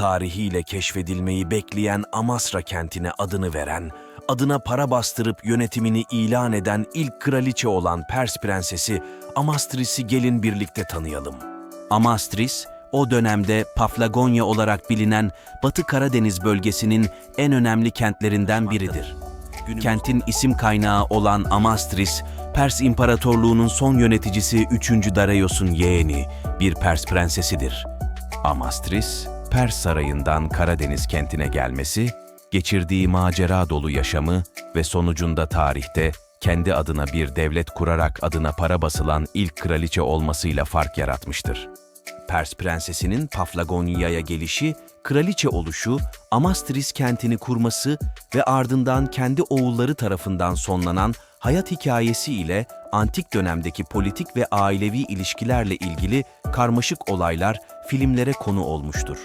tarihiyle keşfedilmeyi bekleyen Amasra kentine adını veren, adına para bastırıp yönetimini ilan eden ilk kraliçe olan Pers prensesi Amastris'i gelin birlikte tanıyalım. Amastris, o dönemde Paflagonya olarak bilinen Batı Karadeniz bölgesinin en önemli kentlerinden biridir. Kentin isim kaynağı olan Amastris, Pers İmparatorluğu'nun son yöneticisi 3. Daraios'un yeğeni, bir Pers prensesidir. Amastris, Pers sarayından Karadeniz kentine gelmesi, geçirdiği macera dolu yaşamı ve sonucunda tarihte kendi adına bir devlet kurarak adına para basılan ilk kraliçe olmasıyla fark yaratmıştır. Pers prensesinin Paflagonya'ya gelişi, kraliçe oluşu, Amastris kentini kurması ve ardından kendi oğulları tarafından sonlanan hayat hikayesi ile antik dönemdeki politik ve ailevi ilişkilerle ilgili karmaşık olaylar filmlere konu olmuştur.